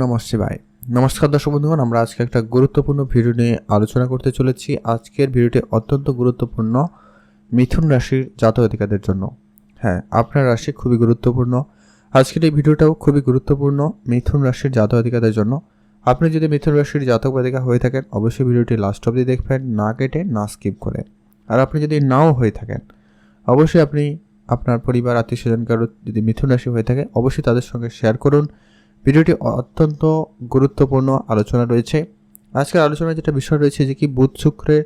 নমঃ শিবায় নমস্কার দর্শক বন্ধুগণ, আমরা আজকে একটা গুরুত্বপূর্ণ ভিডিও নিয়ে আলোচনা করতে চলেছি। আজকের ভিডিওটি অত্যন্ত গুরুত্বপূর্ণ মিথুন রাশির জাতক অধিকারদের জন্য। হ্যাঁ আপনার রাশি খুবই গুরুত্বপূর্ণ। আজকের এই ভিডিওটাও খুবই গুরুত্বপূর্ণ মিথুন রাশির জাতক অধিকারদের জন্য। আপনি যদি মিথুন রাশির জাতক অধিকার হয়ে থাকেন, অবশ্যই ভিডিওটি লাস্ট অবধি দেখবেন, না কেটে, না স্কিপ করে। আর আপনি যদি নাও হয়ে থাকেন, অবশ্যই আপনি আপনার পরিবার আত্মীয় স্বজন কারও যদি মিথুন রাশি হয়ে থাকে, অবশ্যই তাদের সঙ্গে শেয়ার করুন। ভিডিওটি অত্যন্ত গুরুত্বপূর্ণ আলোচনা রয়েছে। আজকের আলোচনায় যেটা বিষয় রয়েছে যে কি বুধ শুক্রের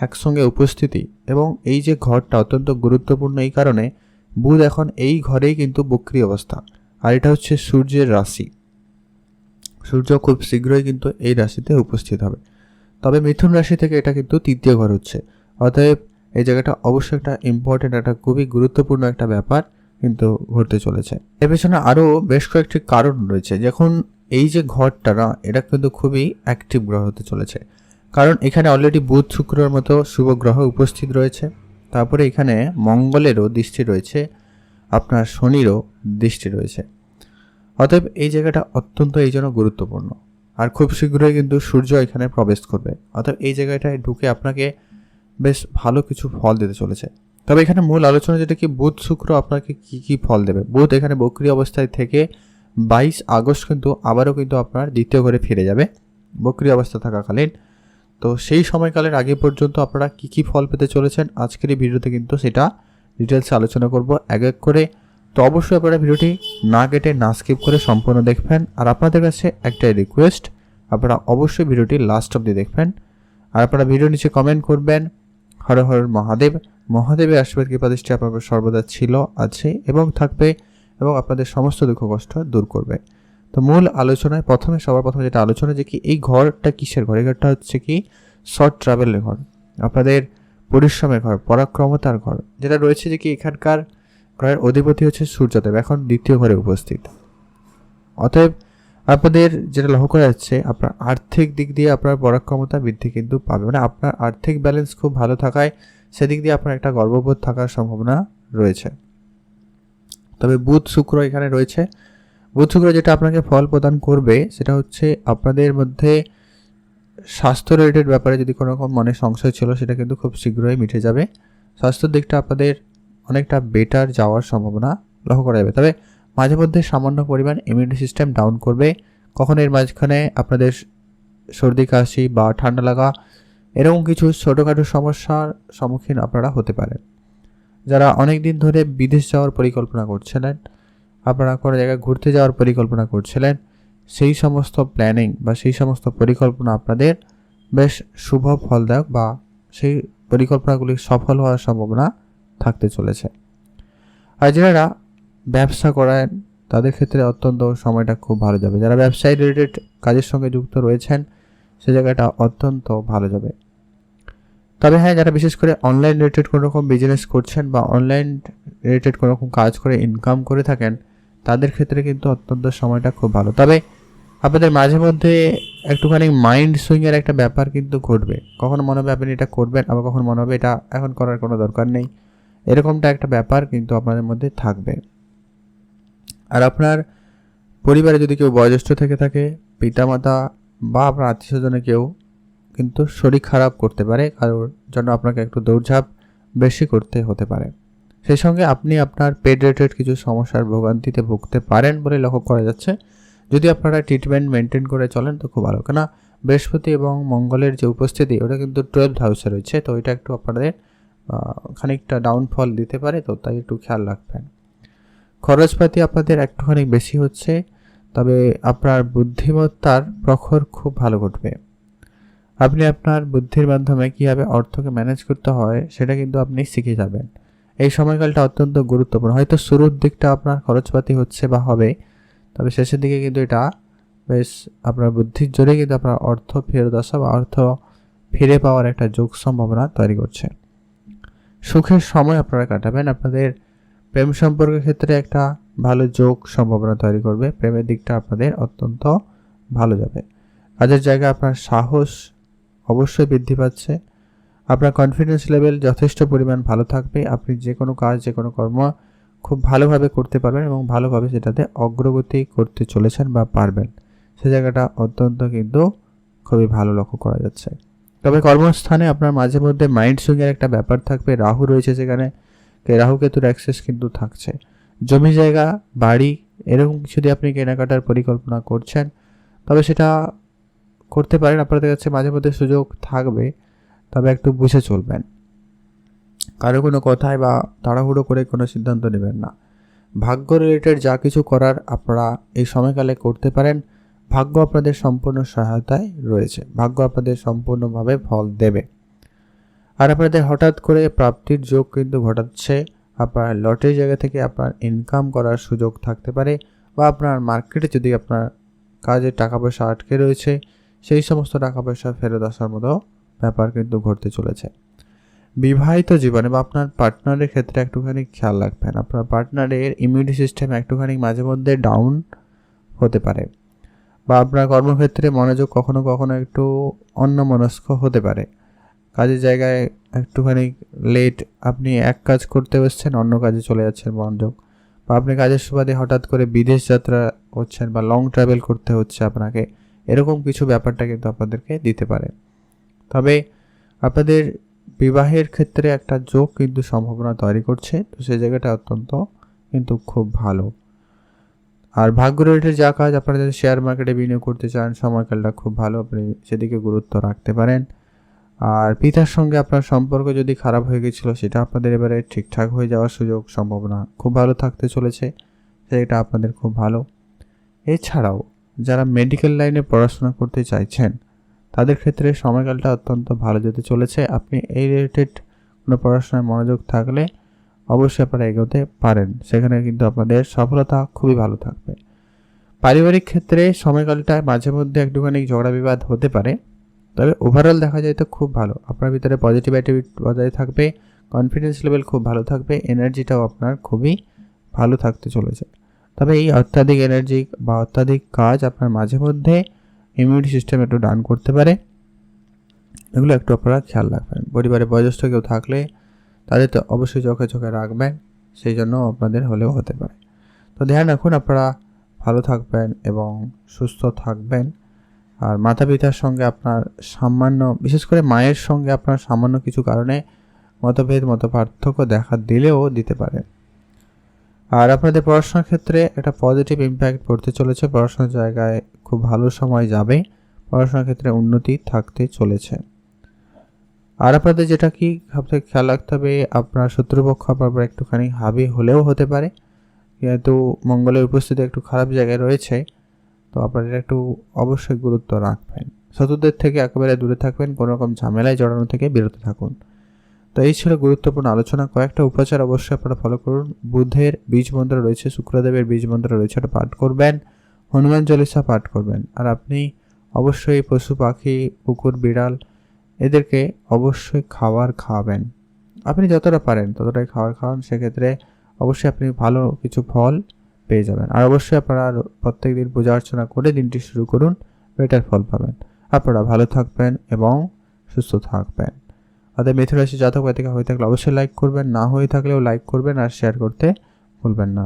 একসঙ্গে উপস্থিতি এবং এই যে ঘরটা অত্যন্ত গুরুত্বপূর্ণ এই কারণে বুধ এখন এই ঘরেই কিন্তু বক্রি অবস্থা। আর এটা হচ্ছে সূর্যের রাশি। সূর্য খুব শীঘ্রই কিন্তু এই রাশিতে উপস্থিত হবে। তবে মিথুন রাশি থেকে এটা কিন্তু তৃতীয় ঘর হচ্ছে। অতএব এই জায়গাটা অবশ্যই একটা ইম্পর্টেন্ট একটা খুবই গুরুত্বপূর্ণ একটা ব্যাপার। কিন্তু ঘটতে চলেছে। এর পেছনে আরও বেশ কয়েকটি কারণ রয়েছে। যখন এই যে ঘরটা না, এটা কিন্তু খুবই অ্যাক্টিভ গ্রহ হতে চলেছে। কারণ এখানে অলরেডি বুধ, শুক্রের মতো শুভ গ্রহ উপস্থিত রয়েছে। তারপরে এখানে মঙ্গলেরও দৃষ্টি রয়েছে, আপনার শনিরও দৃষ্টি রয়েছে। অতএব এই জায়গাটা অত্যন্ত এই জন্য গুরুত্বপূর্ণ। আর খুব শীঘ্রই কিন্তু সূর্য এখানে প্রবেশ করবে। অর্থাৎ এই জায়গাটায় ঢুকে আপনাকে বেশ ভালো কিছু ফল দিতে চলেছে। তবে এখানে মূল আলোচনা যেটা কি, বুধ শুক্র আপনাকে কি কি ফল দেবে? বুধ এখানে বক্রি অবস্থায় থেকে বাইশ আগস্ট কিন্তু আবারও কিন্তু আপনার দ্বিতীয় ঘরে ফিরে যাবে, বক্রি অবস্থা থাকাকালীন। তো সেই সময়কালের আগে পর্যন্ত আপনারা কি কি ফল পেতে চলেছেন? আজকের এই ভিডিওতে কিন্তু সেটা ডিটেলসে আলোচনা করব। এক এক করে। তো অবশ্যই আপনারা ভিডিওটি না কেটে, না স্কিপ করে সম্পূর্ণ দেখবেন। আর আপনাদের কাছে একটাই রিকোয়েস্ট, আপনারা অবশ্যই ভিডিওটি লাস্ট অবধি দেখবেন। আর আপনারা ভিডিও নিচে কমেন্ট করবেন, হর হর মহাদেব। মহাদেবের আশীর্বাদ, কৃপা, দৃষ্টি আপনার সর্বদা ছিল, আছে এবং থাকবে এবং আপনাদের সমস্ত দুঃখ, কষ্ট দূর করবে। তো মূল আলোচনায় প্রথমে, সবার প্রথমে যেটা আলোচনা, যে কি এই ঘরটা কিসের ঘর? এই ঘরটা হচ্ছে কি শর্ট ট্রাভেলের ঘর। আপনাদের পরিশ্রমের ঘর, পরাক্রমতার ঘর, যেটা রয়েছে যে কি এখানকার ঘরের অধিপতি হচ্ছে সূর্যদেব, এখন দ্বিতীয় ঘরে উপস্থিত। অতএব আপনাদের যেটা লক্ষ্য করা যাচ্ছে, আপনার আর্থিক দিক দিয়ে আপনার পরাক্রমতা বৃদ্ধি কিন্তু পাবে। মানে আপনার আর্থিক ব্যালেন্স খুব ভালো থাকায় সেদিক দিয়ে আপনার একটা গর্ববোধ থাকার সম্ভাবনা রয়েছে। তবে বুধ শুক্র এখানে রয়েছে। বুধ শুক্র যেটা আপনাকে ফল প্রদান করবে, সেটা হচ্ছে আপনাদের মধ্যে স্বাস্থ্য রিলেটেড ব্যাপারে যদি কোনো রকম মনে সংশয় ছিল, সেটা কিন্তু খুব শীঘ্রই মিটে যাবে। স্বাস্থ্যের দিকটা আপনাদের অনেকটা বেটার যাওয়ার সম্ভাবনা লক্ষ্য করা যাবে। তবে মাঝে মধ্যে সামান্য পরিমাণ ইমিউনিটি সিস্টেম ডাউন করবে। কখন এর মাঝখানে আপনাদের সর্দি, কাশি বা ঠান্ডা লাগা এরকম কিছু ছোটোখাটো সমস্যার সম্মুখীন আপনারা হতে পারেন। যারা অনেক দিন ধরে বিদেশ যাওয়ার পরিকল্পনা করছিলেন, আপনারা কোনো জায়গায় ঘুরতে যাওয়ার পরিকল্পনা করছিলেন, সেই সমস্ত প্ল্যানিং বা সেই সমস্ত পরিকল্পনা আপনাদের বেশ শুভ ফলদায়ক বা সেই পরিকল্পনাগুলি সফল হওয়ার সম্ভাবনা থাকতে চলেছে। আর যারা ব্যবসা করেন, তাদের ক্ষেত্রে অত্যন্ত সময়টা খুব ভালো যাবে। যারা ব্যবসায়ী রিলেটেড কাজের সঙ্গে যুক্ত রয়েছেন, সে জায়গাটা অত্যন্ত ভালো যাবে। তবে হ্যাঁ যারা বিশেষ করে অনলাইন রিলেটেড কোনো রকম বিজনেস করছেন বা অনলাইন রিলেটেড কোনো রকম কাজ করে ইনকাম করে থাকেন, তাদের ক্ষেত্রে কিন্তু অত্যন্ত সময়টা খুব ভালো। তবে আপনাদের মাঝে মধ্যে একটুখানি মাইন্ড সুইংয়ের একটা ব্যাপার কিন্তু ঘটবে। কখনো মনে হবে আপনি এটা করবেন, আবার কখনো মনে হবে এটা এখন করার কোনো দরকার নেই। এরকমটা একটা ব্যাপার কিন্তু আপনাদের মধ্যে থাকবে। আর আপনার পরিবারে যদি কেউ বয়োজ্যেষ্ঠ থেকে থাকে, পিতামাতা বা আপনার আত্মীয় স্বজনে কেউ কিন্তু শরীর খারাপ করতে পারে, কারোর জন্য আপনাকে একটু দৌড়ঝাঁপ বেশি করতে হতে পারে। সেই সঙ্গে আপনি আপনার পেড রিলেটেড কিছু সমস্যার ভোগান্তিতে ভুগতে পারেন বলে লক্ষ্য করা যাচ্ছে। যদি আপনারা ট্রিটমেন্ট মেনটেন করে চলেন তো খুব ভালো। কেন বৃহস্পতি এবং মঙ্গলের যে উপস্থিতি, ওটা কিন্তু টুয়েলভ হাউসে রয়েছে, তো এটা একটু আপনাদের খানিকটা ডাউনফল দিতে পারে, তো তাই একটু খেয়াল রাখবেন। খরচপাতি আপনাদের একটুখানি বেশি হচ্ছে, তবে আপনার বুদ্ধিমত্তার প্রখর খুব ভালো ঘটবে। আপনি আপনার বুদ্ধির মাধ্যমে কীভাবে অর্থকে ম্যানেজ করতে হয়, সেটা কিন্তু আপনি শিখে যাবেন। এই সময়কালটা অত্যন্ত গুরুত্বপূর্ণ। হয়তো শুরুর দিকটা আপনার খরচপাতি হচ্ছে বা হবে, তবে শেষের দিকে কিন্তু এটা বেশ আপনার বুদ্ধির জোরে কিন্তু আপনার অর্থ ফেরত আসা বা অর্থ ফিরে পাওয়ার একটা যোগ সম্ভাবনা তৈরি করছে। সুখের সময় আপনারা কাটাবেন। আপনাদের প্রেম সম্পর্কের ক্ষেত্রে একটা ভালো যোগ সম্ভাবনা তৈরি করবে। প্রেমের দিকটা আপনাদের অত্যন্ত ভালো যাবে। কাজের জায়গায় আপনার সাহস অবশ্যই বৃদ্ধি পাচ্ছে। আপনার কনফিডেন্স লেভেল যথেষ্ট পরিমাণ ভালো থাকবে। আপনি যে কোনো কাজ যে কোনো কর্ম খুব ভালোভাবে করতে পারবেন এবং ভালোভাবে সেটাতে অগ্রগতি করতে চলেছেন বা পারবেন। সে জায়গাটা অত্যন্ত কিন্তু খুবই ভালো লক্ষ্য করা যাচ্ছে। তবে কর্মস্থানে আপনার মাঝে মধ্যে মাইন্ড সুইংয়ের একটা ব্যাপার থাকবে। রাহু রয়েছে সেখানে। রাহু কেতুর অ্যাক্সেস কিন্তু থাকছে। জমি জায়গা, বাড়ি, এরকম কিছু দিয়ে আপনি কেনাকাটার পরিকল্পনা করছেন। তবে সেটা করতে পারেন, আপনাদের কাছে মাঝে মধ্যে সুযোগ থাকবে, তবে একটু বুঝে চলবেন। কারও কোনো কথায় বা তাড়াহুড়ো করে কোনো সিদ্ধান্ত নেবেন না। ভাগ্য রিলেটেড যা কিছু করার আপনারা এই সময়কালে করতে পারেন। ভাগ্য আপনাদের সম্পূর্ণ সহায়তায় রয়েছে। ভাগ্য আপনাদের সম্পূর্ণভাবে ফল দেবে। আর আপনাদের হঠাৎ করে প্রাপ্তির যোগ কিন্তু ঘটাচ্ছে। আপনার লটের জায়গা থেকে আপনার ইনকাম করার সুযোগ থাকতে পারে বা আপনার মার্কেটে যদি আপনার কাজে টাকা পয়সা আটকে রয়েছে সেই সমস্ত টাকা পয়সা ফেরত আসার মতো ব্যাপার কিন্তু ঘটতে চলেছে। বিবাহিত জীবনে বা আপনার পার্টনারের ক্ষেত্রে একটুখানি খেয়াল রাখবেন। আপনার পার্টনারের ইমিউনিটি সিস্টেম একটুখানি মাঝে মধ্যে ডাউন হতে পারে বা আপনার কর্মক্ষেত্রে মনোযোগ কখনো কখনো একটু অন্যমনস্ক হতে পারে। কাজের জায়গায় একটুখানি লেট আপনি এক কাজ করতে বসছেন, অন্য কাজে চলে যাচ্ছেন মনোযোগ। বা আপনি কাজের সুবাদে হঠাৎ করে বিদেশ যাত্রা করছেন বা লং ট্রাভেল করতে হচ্ছে আপনাকে। এরকম কিছু ব্যাপারটা কিন্তু আপনাদেরকে দিতে পারে। তবে আপনাদের বিবাহের ক্ষেত্রে একটা যোগ কিন্তু সম্ভাবনা তৈরি করছে, তো সেই জায়গাটা অত্যন্ত কিন্তু খুব ভালো। আর ভাগ্য রিলেটেড যা কাজ আপনারা যদি শেয়ার মার্কেটে বিনিয়োগ করতে চান, সময়কালটা খুব ভালো, আপনি সেদিকে গুরুত্ব রাখতে পারেন। আর পিতার সঙ্গে আপনার সম্পর্ক যদি খারাপ হয়ে গেছিল, সেটা আপনাদের এবারে ঠিকঠাক হয়ে যাওয়ার সুযোগ, সম্ভাবনা খুব ভালো থাকতে চলেছে, সেটা আপনাদের খুব ভালো। এছাড়াও যারা মেডিকেল লাইনে পড়াশোনা করতে চাইছেন, তাদের ক্ষেত্রে সময়কালটা অত্যন্ত ভালো যেতে চলেছে। আপনি এই রিলেটেড কোনো পড়াশোনায় মনোযোগ থাকলে অবশ্যই আপনারা এগোতে পারেন। সেখানে কিন্তু আপনাদের সফলতা খুবই ভালো থাকবে। পারিবারিক ক্ষেত্রে সময়কালটায় মাঝে মধ্যে একটুখানি ঝগড়া বিবাদ হতে পারে, তবে ওভারঅল দেখা যায় তো খুব ভালো। আপনার ভিতরে পজিটিভ অ্যাটিভিটি বজায় থাকবে কনফিডেন্স লেভেল খুব ভালো থাকবে এনার্জিটাও আপনার খুবই ভালো থাকতে চলেছে। তবে এই অত্যাধিক এনার্জি বা অত্যাধিক কাজ আপনার মাঝে মধ্যে ইমিউনিটি সিস্টেম একটু ডাউন করতে পারে। এগুলো একটু আপনারা খেয়াল রাখবেন। পরিবারে বয়োজ্যেষ্ঠ কেউ থাকলে তাদের তো অবশ্যই চোখে চোখে রাখবেন, সেই জন্য আপনাদের হলেও হতে পারে। তো ধ্যান রাখুন, আপনারা ভালো থাকবেন এবং সুস্থ থাকবেন। আর মাতা পিতার সঙ্গে আপনার সামান্য, বিশেষ করে মায়ের সঙ্গে আপনার সামান্য কিছু কারণে মতভেদ মত পার্থক্য দেখা দিলেও দিতে পারে আর আপনাদের পড়াশোনার ক্ষেত্রে একটা পজিটিভ ইম্প্যাক্ট পড়তে চলেছে। পড়াশোনার জায়গায় খুব ভালো সময় যাবে। পড়াশোনার ক্ষেত্রে উন্নতি থাকতে চলেছে। আর আপনাদের যেটা কি সবথেকে খেয়াল রাখতে হবে, আপনার শত্রুপক্ষ আপনার একটুখানি হাবি হলেও হতে পারে। যেহেতু মঙ্গলের উপস্থিতি একটু খারাপ জায়গায় রয়েছে, তো আপনারা একটু অবশ্যই গুরুত্ব রাখবেন। শত্রুদের থেকে একেবারে দূরে থাকবেন, কোনো রকম ঝামেলায় জড়ানো থেকে বিরত থাকুন। তো এই ছিল গুরুত্বপূর্ণ আলোচনা। কয়েকটা উপাচার অবশ্যই আপনারা ফলো করুন। বুধের বীজ মন্ত্র রয়েছে, শুক্রদেবের বীজ মন্ত্র রয়েছে, ওটা পাঠ করবেন, হনুমান চল্লিশা পাঠ করবেন। আর আপনি অবশ্যই পশু পাখি, কুকুর, বিড়াল, এদেরকে অবশ্যই খাবার খাওয়াবেন আপনি যতটা পারেন, ততটাই খাবার খাওয়ান সেক্ষেত্রে অবশ্যই আপনি ভালো কিছু ফল পেয়ে যাবেন। আর অবশ্যই আপনারা প্রত্যেক দিন পূজা অর্চনা করে দিনটি শুরু করুন, বেটার ফল পাবেন। আপনারা ভালো থাকবেন এবং সুস্থ থাকবেন। অর্থাৎ মিথুরাশি জাতক জাতিকা হয়ে থাকলে অবশ্যই লাইক করবেন, না হয়ে থাকলেও লাইক করবেন আর শেয়ার করতে ভুলবেন না।